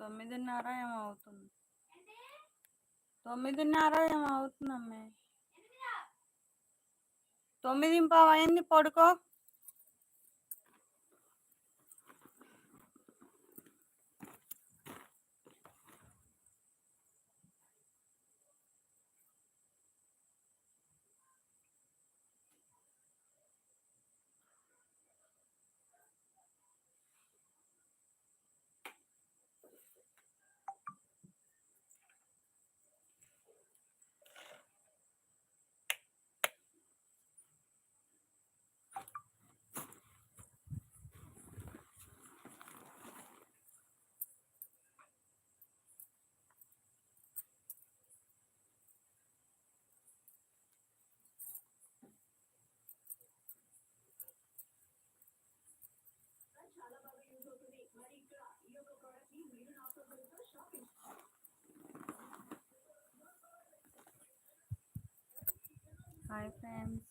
తొమ్మిదిన్నర ఏమవుతుంది అవుతుంది. తొమ్మిదిన్నర ఏమవుతుందమ్మే అవుతుందమ్మే. తొమ్మిది పావు అయింది పడుకో. Hi friends.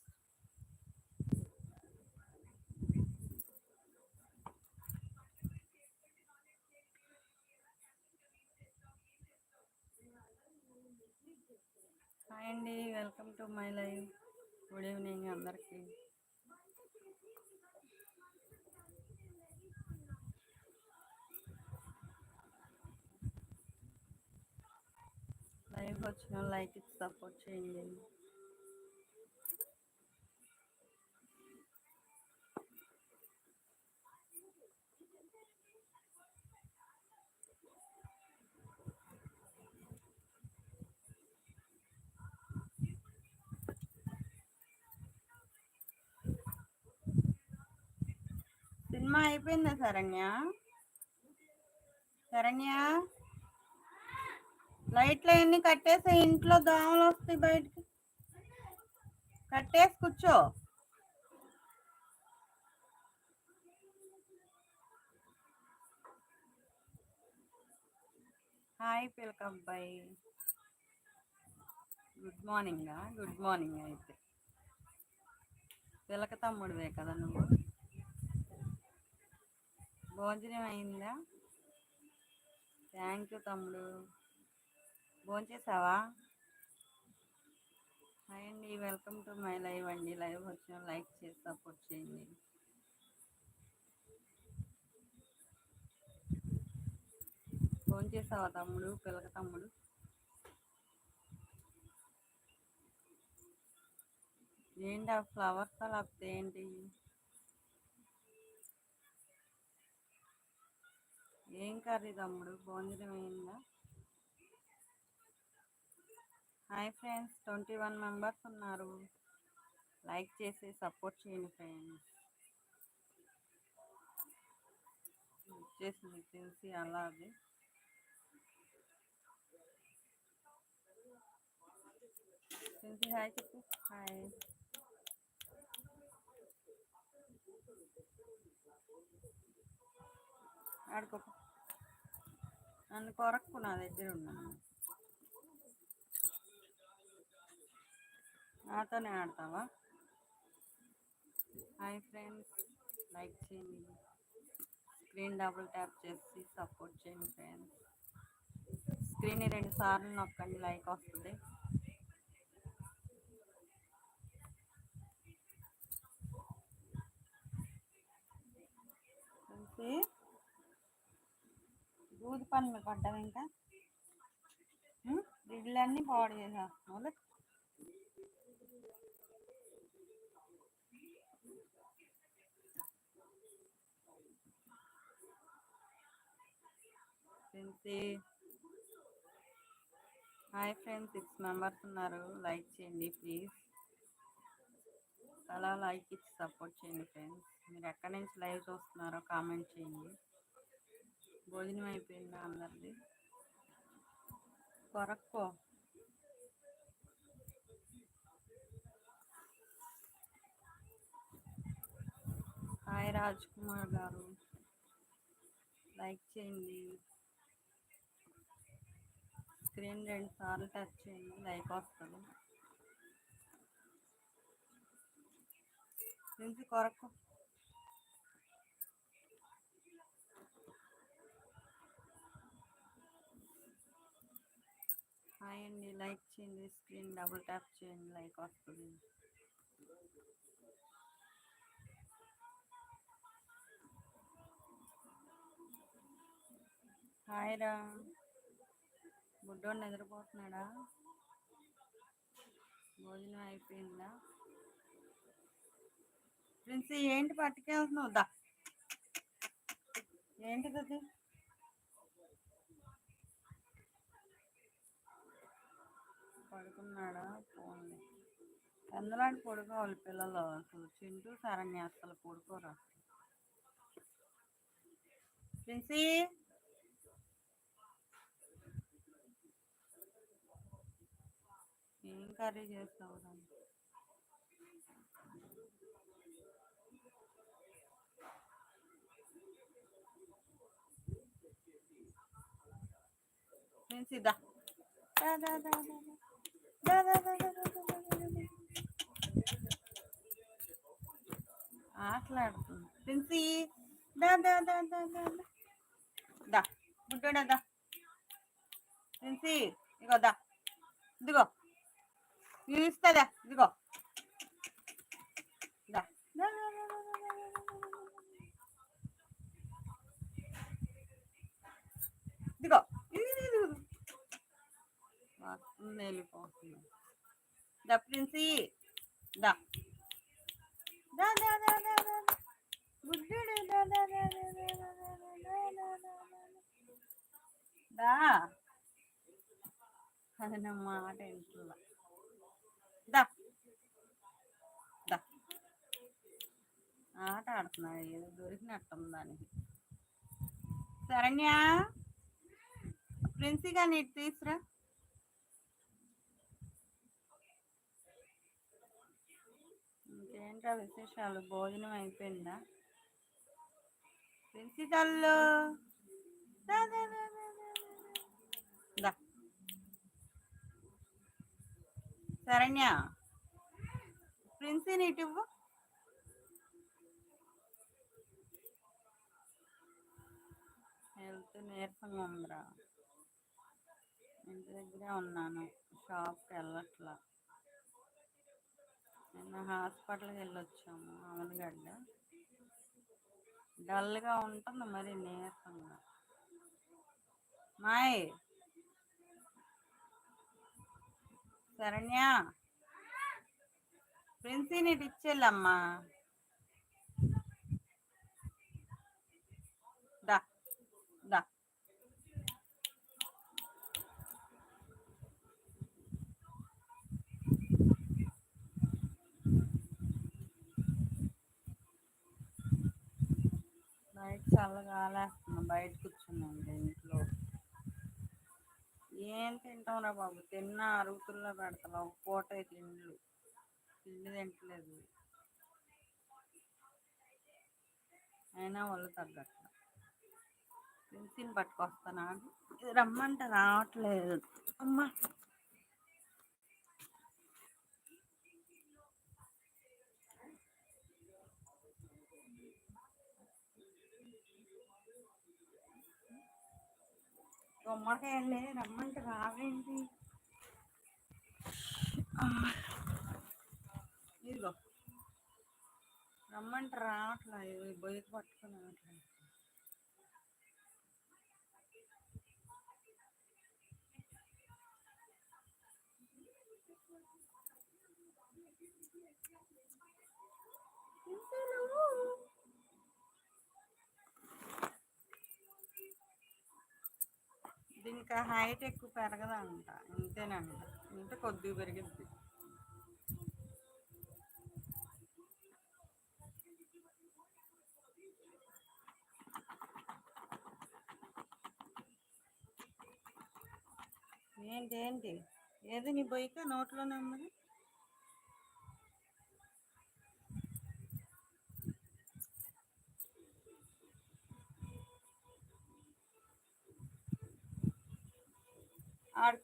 హాయ్ అండి welcome to my live. Good evening అందరికీ. లైవ్ వచ్చిన లైక్ ఇచ్చి సపోర్ట్ చేయండి. సినిమా అయిపోయిందా శరణ్య? శరణ్య? లైట్లు అన్ని కట్టేసి ఇంట్లో దోమలు వస్తాయి బయటికి. కట్టేసి కూర్చో. హాయ్ పిలక అబ్బాయి. గుడ్ మార్నింగ్ గుడ్ మార్నింగ్ అయితే. పిలక తమ్ముడివే కదా నువ్వు? భోజనం అయిందా థ్యాంక్ యూ తమ్ముడు. భోంచేసావా? హాయ్ అండి వెల్కమ్ టు మై లైవ్ అండి. లైవ్ వచ్చిన లైక్ చేసి సపోర్ట్ చేయండి. ఫోన్ చేసావా తమ్ముడు పిల్లక తమ్ముడు? ఏంటి ఆ ఫ్లవర్స్ అలా ఏంటి? ఏం కర్రీ తమ్ముడు? భోజనం అయిందా? Hi friends twenty one members ఉన్నారు. లైక్ చేసి సపోర్ట్ చేయండి ఫ్రెండ్స్. వచ్చేసింది తెలిసి అలాగే. తెలిసి హాయ్ చెప్పు. హాయ్. ఆడుకో నన్ను కొరకు నా దగ్గర ఉన్నాను. నాతోనే ఆడతావా? హాయ్ ఫ్రెండ్స్ లైక్ చేయండి. స్క్రీన్ డబుల్ ట్యాప్ చేసి సపోర్ట్ చేయండి ఫ్రెండ్స్. స్క్రీన్ రెండు సార్లు నొక్కండి లైక్ వస్తుంది. దూది పని పనులు పడ్డావు ఇంకా? ఇళ్ళన్నీ పాడు చేసేస్తున్నావు friends hi friends six members ఉన్నారు. లైక్ చేయండి ప్లీజ్. అలా లైక్ ఇచ్చి సపోర్ట్ చేయండి ఫ్రెండ్స్. మీరు ఎక్కడి నుంచి లైవ్ చూస్తున్నారో కామెంట్ చేయండి. భోజనం అయిపోయిందా అందరిది? కొరక్కో. హాయ్ రాజ్ కుమార్ గారు. లైక్ చేయండి. స్క్రీన్ రెండు సార్లు టచ్ చేయండి లైక్ వస్తుంది. నుంచి కొరకు హాయ్ అండి లైక్ చేయండి స్క్రీన్ డబుల్ ట్యాప్ చేయండి లైక్ వస్తుంది. హాయ్ రా. బుడ్డోడు నిద్రపోతున్నాడా? భోజనం అయిపోయిందా? ఫ్రెండ్స్ ఏంటి పట్టుకెళ్తున్నావు? దా. ఏంటిది పడుకున్నాడా? పోన్లే. ఎందులాంటి పడుకోవాలి పిల్లలు? అసలు చింటూ శరణ్య అసలు పడుకోరు? అసలు ప్రిన్సీ? ఏం కర్రీ చేస్తావు రా? ప్రిన్సీ దా దా దా దా. ఆటలాడుతుంది. ప్రిన్సీ దా దా దా దా దా దా. దా దా. ప్రిన్సీ ఇగో దా. ఇదిగో. ఇస్తుందా ఇదిగో. వస్తుంది వెళ్ళిపోతుంది ద ప్రిన్సీ దా దా దా దా దా దా దా దా దా దా దా దా దా దా దా అది నా మాట ఇంట్లో దా దా ఆట ఆడుతున్నాడు ఏదో దొరికినట్టు దానికి శరణ్య ప్రిన్సీగా గాని తీసురా ఏంట్రా విశేషాలు? భోజనం అయిపోయిందా? ప్రిన్సిపల్ తల్లు శరణ్య ప్రిన్సీని ఇటు హెల్త్ నీరసంగా ఉందిరా. ఇంటి దగ్గరే ఉన్నాను. షాప్కి వెళ్ళట్లా. నిన్న హాస్పిటల్కి వెళ్ళొచ్చాము అమలగడ్డ డల్గా ఉంటుంది మరి నీరసంగా. మాయ్. శరణ్య. ప్రిన్సీని ఇటు ఇచ్చేళ్ళమ్మా దా దా బయట కాలేస్తున్నా బయట కూర్చున్నాం ఇంట్లో. ఏం తింటాంరా బాబు? తిన్న అరుగుతుల్లో పెడతా ఒక పూట తిండ్లు తిండి తింటలేదు. అయినా వాళ్ళు తగ్గట్ల. తిని పట్టుకొస్తాను? ఇది రమ్మంటే రావట్లేదు. అమ్మా! గుమ్మడికాయలే రమ్మంటే రావేంటి? ఇదిగో. రమ్మంటే రావట్లేదు బయట పట్టుకుని రావట్లేదు దీనికి హైట్ ఎక్కువ పెరగదంట. ఇంతేనంట ఇంత కొద్దిగా పెరిగిద్ది. ఏంటి ఏంటి? ఏది నీ బొయ్యక? నోట్లోనే ఉన్నది ఆడు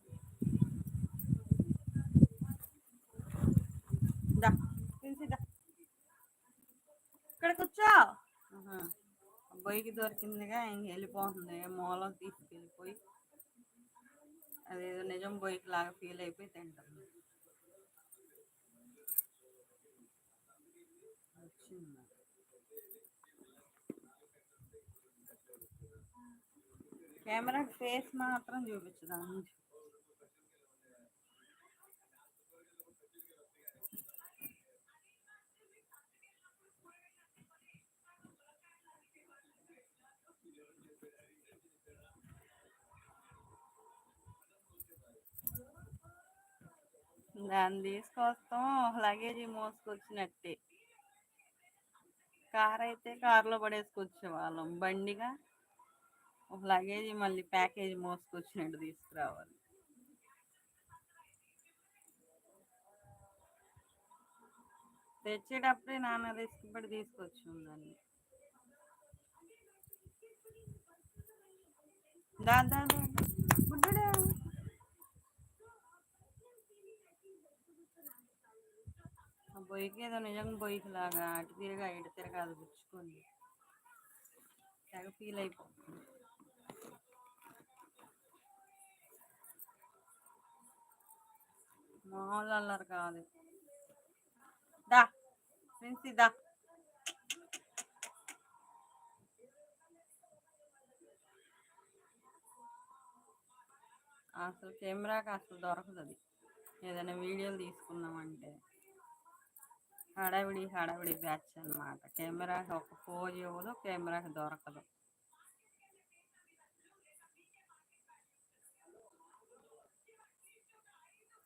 దా ప్రిన్సీ దా ఇక్కడ కూర్చో ఆహా. పొయ్యికి దొరికిందిగా ఇంక వెళ్ళిపోతుంది. మూలం తీసుకెళ్ళిపోయి అదేదో నిజం పొయ్యికి లాగా ఫీల్ అయిపోయి తింటుంది. వచ్చింది? కెమెరా ఫేస్ మాత్రం చూపించదాన్ని దాన్ని తీసుకొస్తాం. లగేజీ మోసుకొచ్చినట్టే కార్ అయితే కారులో పడేసుకొచ్చే వాళ్ళం బండిగా ఒక లగేజీ మళ్ళీ ప్యాకేజీ మోసుకొచ్చినట్టు తీసుకురావాలి. తెచ్చేటప్పుడే నాన్న రిస్క్ పడి తీసుకొచ్చి ఉందండి దా దా దా బుడ్డడా ఆ బొయ్యికి ఏదో నిజంగా బొయ్యికి లాగా అటు తిరగా ఇటు తిరగా అది గుచ్చుకుంది. తెగ ఫీల్ అయిపోతుంది. మామూలు అల్లరి కాదు. దా ప్రిన్సీ దా. అసలు కెమెరాకి అసలు దొరకదు అది. ఏదైనా వీడియోలు తీసుకున్నామంటే హడావిడి హడావిడి బ్యాచ్ అనమాట కెమెరాకి ఒక పోజ్ ఇవ్వదు కెమెరాకి దొరకదు.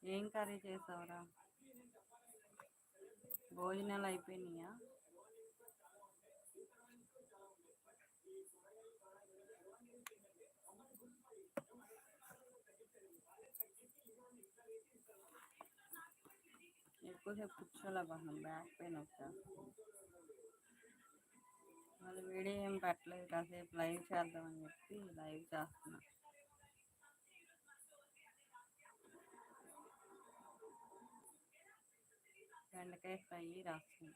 ఏం కర్రీ చేసావురా? భోజనాలు అయిపోయినాయా? ఎక్కువసేపు కూర్చోలేకపోతున్నాం బ్యాక్ పెయిన్ వచ్చేస్తుంది మళ్ళీ వీడియో ఏం పెట్టలేదు కాసేపు లైవ్ చేద్దామని చెప్పి లైవ్ చేస్తున్నా బెండకాయ ఫ్రై రసం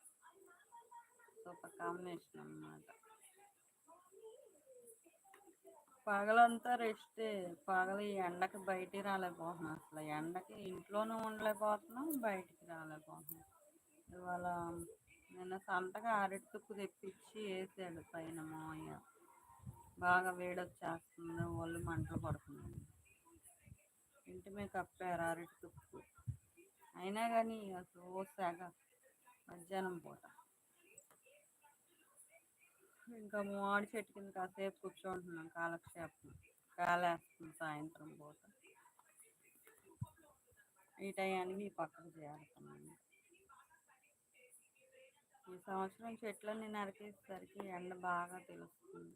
సూపర్ కాంబినేషన్ అన్నమాట పగలంతా రెస్టే. పగలు ఈ ఎండకి బయటికి రాలేకపోతున్నాం. అసలు ఎండకి ఇంట్లోనూ ఉండలేకపోతున్నాం బయటికి రాలేకపోతున్నాం. ఇవాళ నిన్న సంతగా అరటి తుక్కు తెప్పించి వేసాడు పైన మాయ బాగా వేడొచ్చేస్తుంది ఒళ్ళు మంటలు పడుతుంది ఇంటి మీద కప్పారు అరటి తుక్కు. అయినా కానీ అసలు ఓసాక మధ్యాహ్నం పూట. ఇంకా మామిడి చెట్టు కింద కాసేపు కూర్చోంటున్నాం కాలక్షేపం కాలేస్తుంది సాయంత్రం పూట. ఈ టయానికి ఈ పక్కకు చేరుతున్నాను ఈ సంవత్సరం చెట్లన్నీ నరికేసరికి ఎండ బాగా తెలుస్తుంది.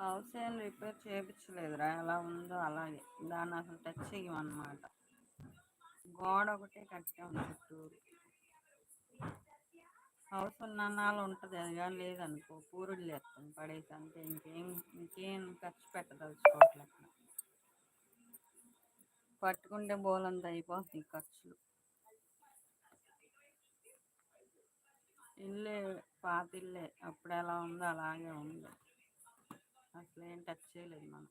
హౌస్ ఏం రిపేర్ చేయించలేదురా. ఎలా ఉందో అలాగే. దాన్ని అసలు టచ్ చేయమన్నమాట గోడ ఒకటే కట్టాం చుట్టూరు హౌస్ ఉన్ననాలు ఉంటుంది అది కానీ లేదనుకో పూరుడు లేస్తాను పడేసి అంతే. ఇంకేం ఇంకేం ఖర్చు పెట్టదలుచుకోవట్లే అక్కడ. పట్టుకుంటే బోలంత అయిపోతుంది ఖర్చులు. ఇల్లే పాత ఇల్లే. అప్పుడు ఎలా ఉందో అలాగే ఉంది. అసలు ఏం టచ్ చేయలేదు మనం.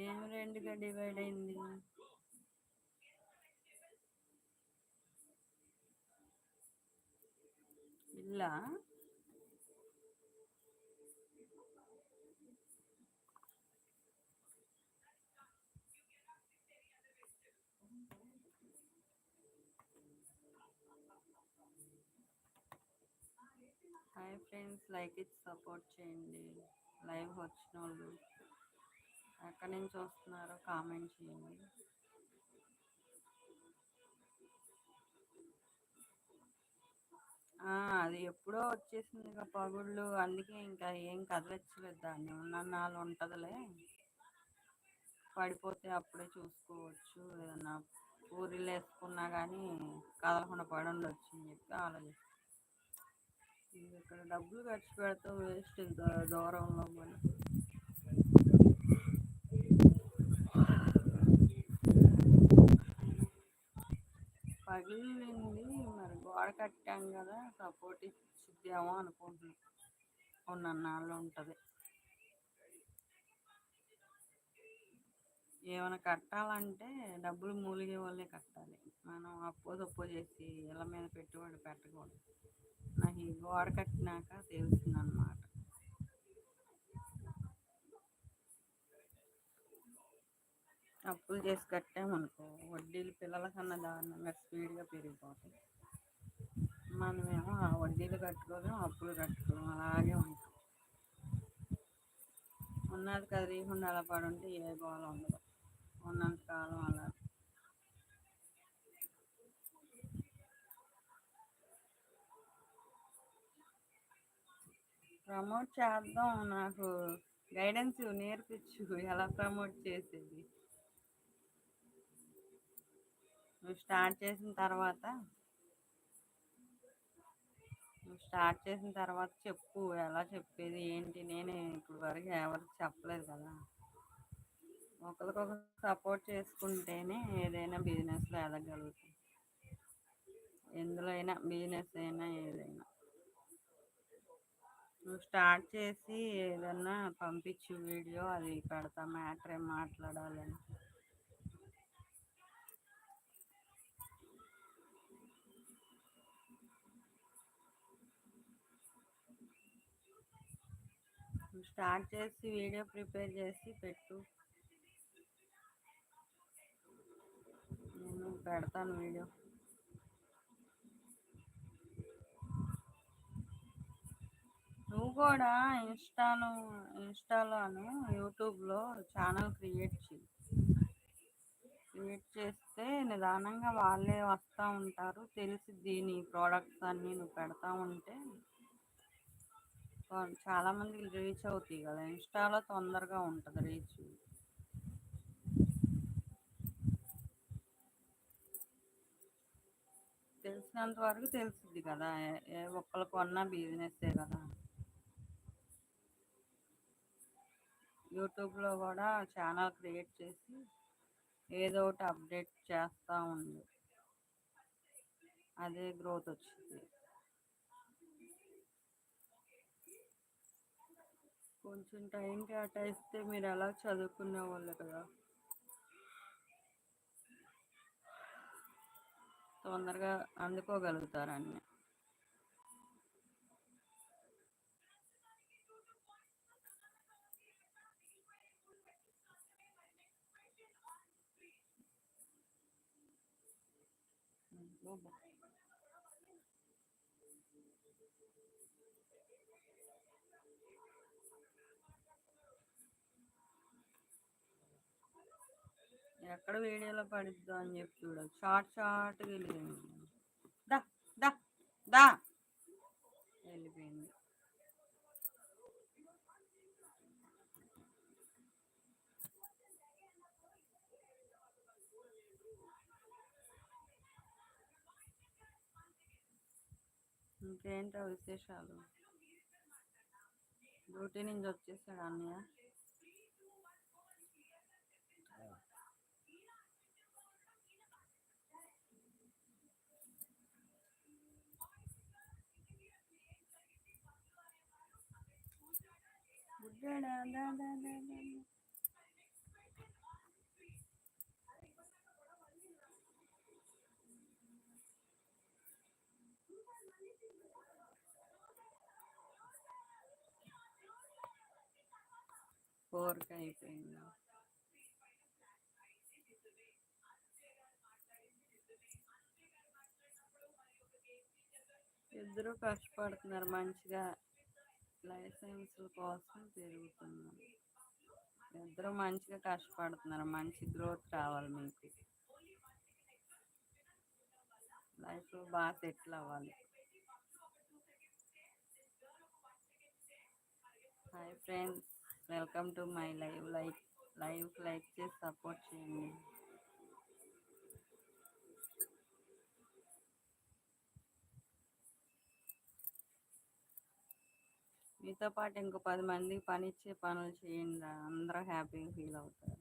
ఏం రెండుగా డివైడ్ అయింది? ఇల్లా? హాయ్ ఫ్రెండ్స్ లైక్ ఇచ్చి సపోర్ట్ చేయండి. లైవ్ వచ్చిన వాళ్ళు ఎక్కడి నుంచి వస్తున్నారో కామెంట్ చేయండి. అది ఎప్పుడో వచ్చేసింది ఇక పగుళ్ళు అందుకే ఇంకా ఏం కదలచ్చలేదు దాన్ని. ఉన్నన్నాళ్ళు ఉంటుందిలే. పడిపోతే అప్పుడే చూసుకోవచ్చు. ఏదన్నా పూరీలు వేసుకున్నా కానీ కదలకుండా పడి ఉండొచ్చు అని చెప్పి ఆలోచిస్తాను ఇక్కడ డబ్బులు ఖర్చు పెడతాం వేస్ట్ ఇంత దూరంలో మనం. పగిలింది మరి గోడ కట్టాం కదా సపోర్ట్ ఇచ్చిద్దామో అనుకుంటున్నాం. ఉన్నన్నాళ్ళు ఉంటుంది. ఏమైనా కట్టాలంటే డబ్బులు మూలిగే వాళ్ళే కట్టాలి. మనం అప్పో తప్పో చేసి ఇళ్ళ మీద పెట్టుబడి పెట్టకూడదు. నాకు గోడ కట్టినాక తెలుస్తుంది అన్నమాట అప్పులు చేసి కట్టామనుకో వడ్డీలు పిల్లల కన్నా దారుణంగా స్పీడ్గా పెరిగిపోతాయి. మనమేమో ఆ వడ్డీలు కట్టుకోలేం అప్పులు కట్టుకోలేం అలాగే ఉంటాం. ఉన్నది కదిలీకుండా అలా పడుంటే ఏ గోళ ఉండదు. ఉన్నంత కాలం అలా ప్రమోట్ చేద్దాం. నాకు గైడెన్స్ నేర్పించు. ఎలా ప్రమోట్ చేసేది? నువ్వు స్టార్ట్ చేసిన తర్వాత? నువ్వు స్టార్ట్ చేసిన తర్వాత చెప్పు. ఎలా చెప్పేది? ఏంటి? నేనే ఇప్పుడు వరకు ఎవరికి చెప్పలేదు కదా. ఒకరికొకరు సపోర్ట్ చేసుకుంటేనే ఏదైనా బిజినెస్లో ఎదగలుగుతాం. ఎందులో అయినా బిజినెస్ అయినా ఏదైనా. నువ్వు స్టార్ట్ చేసి ఏదన్నా పంపించు వీడియో అది పెడతా మ్యాటర్ ఏం మాట్లాడాలని. స్టార్ట్ చేసి వీడియో ప్రిపేర్ చేసి పెట్టు. నేను పెడతాను వీడియో. నువ్వు కూడా ఇన్స్టాను ఇన్స్టాలోను యూట్యూబ్లో ఛానల్ క్రియేట్ చేయి క్రియేట్ చేస్తే నిదానంగా వాళ్ళే వస్తూ ఉంటారు. తెలిసి దీని ప్రోడక్ట్స్ అన్నీ నువ్వు పెడతా ఉంటే చాలామందికి రీచ్ అవుతాయి కదా. ఇన్స్టాలో తొందరగా ఉంటుంది రీచ్. తెలిసినంత వరకు తెలుసుద్ది కదా. ఏ ఒక్కరికి ఉన్న బిజినెస్సే కదా. యూట్యూబ్లో కూడా ఛానల్ క్రియేట్ చేసి ఏదో ఒకటి అప్డేట్ చేస్తూ ఉంది. అదే గ్రోత్ వచ్చింది. కొంచెం టైం కేటాయిస్తే మీరు ఎలా చదువుకునే వాళ్ళు కదా? తొందరగా అందుకోగలుగుతారు అన్నీ. ఎక్కడ వీడియోలో పడిద్దాం అని చెప్పి చూడదు షార్ట్ షార్ట్గా వెళ్ళిపోయింది. దా దా దా. వెళ్ళిపోయింది. ఇంకేంటో విశేషాలు? డ్యూటీ నుంచి వచ్చేసాడు అన్నయ్య బుడ్డాడా దా దా దా దా ఫోర్కి అయిపోయింది ఇద్దరు కష్టపడుతున్నారు మంచిగా లైసెన్స్ కోసం తిరుగుతున్నారు ఇద్దరు మంచిగా కష్టపడుతున్నారు. మంచి గ్రోత్ రావాలి మీకు. లైఫ్ బాగా సెటిల్ అవ్వాలి. Hi friends welcome to my live like live like చేసి సపోర్ట్ చేయండి. మీతో పాటు ఇంకో పది మందికి పని ఇచ్చే పనులు చేయండి. అందరూ హ్యాపీగా ఫీల్ అవుతారు.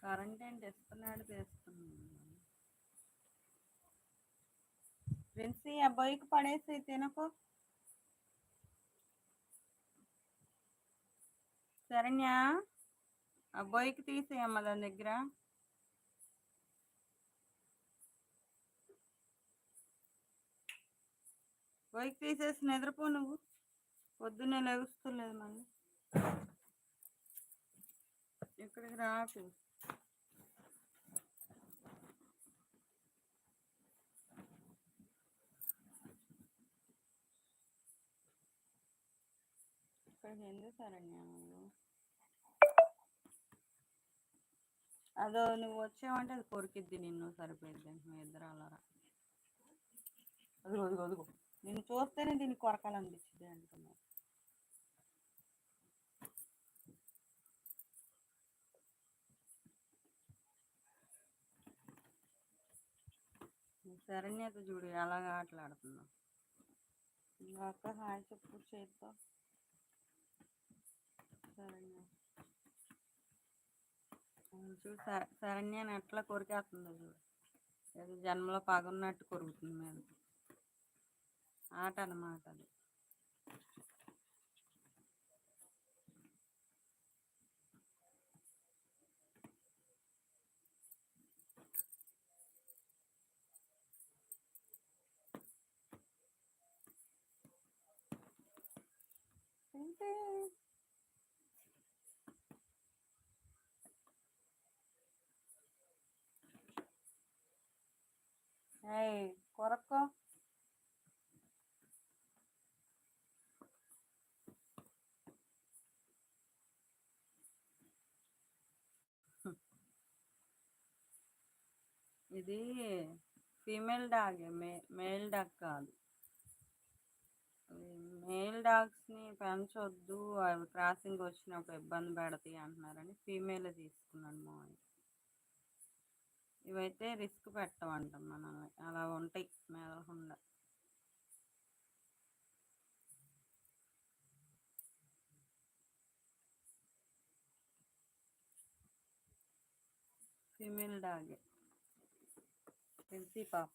కరెంట్ ఏంటి ఇస్తున్నాడు తెస్తున్నాడు. ప్రిన్సీ అబ్బాయికి పడేసి తినకు. శరణ్య అబ్బాయికి తీసేయమ్మ దాని దగ్గర. బైక్ తీసేసి నిద్రపో నువ్వు. పొద్దున్నే లెగుస్తలేదు మళ్ళీ. ఇక్కడికి రాకు. ఇక్కడికి ఎందుకు శరణ్య నువ్వు? అదో నువ్వు వచ్చావంటే అది కొరికిద్ది నిన్ను సరిపోయింది మీ ఇద్దరు అలా అదిగో అదిగో అదిగో. నేను చూస్తేనే దీన్ని కొరకాలనిపించింది అంటున్నా శరణ్యత చూడు ఎలాగ ఆటలాడుతుందో. ఇందాక హాయ్ చెప్పు చేద్దాం శరణ్య. చూడు శరణ్యని ఎట్లా కొరికేస్తుందో చూడు. ఏదో జన్మలో పగున్నట్టు కొరుకుతుంది మీద ఆట అన్నమాట అది ఏంటి ఇది ఫీమేల్ డాగ్ మే మేల్ డాగ్ కాదు. మేల్ డాగ్స్ని పెంచొద్దు అవి క్రాసింగ్ వచ్చినప్పుడు ఇబ్బంది పెడతాయి అంటున్నారని ఫీమేల్ తీసుకున్నాను మా ఇవైతే రిస్క్ పెట్టమంటాం మనల్ని అలా ఉంటాయి మెదలకుండా ఫీమేల్ డాగే. తెలిసి పాప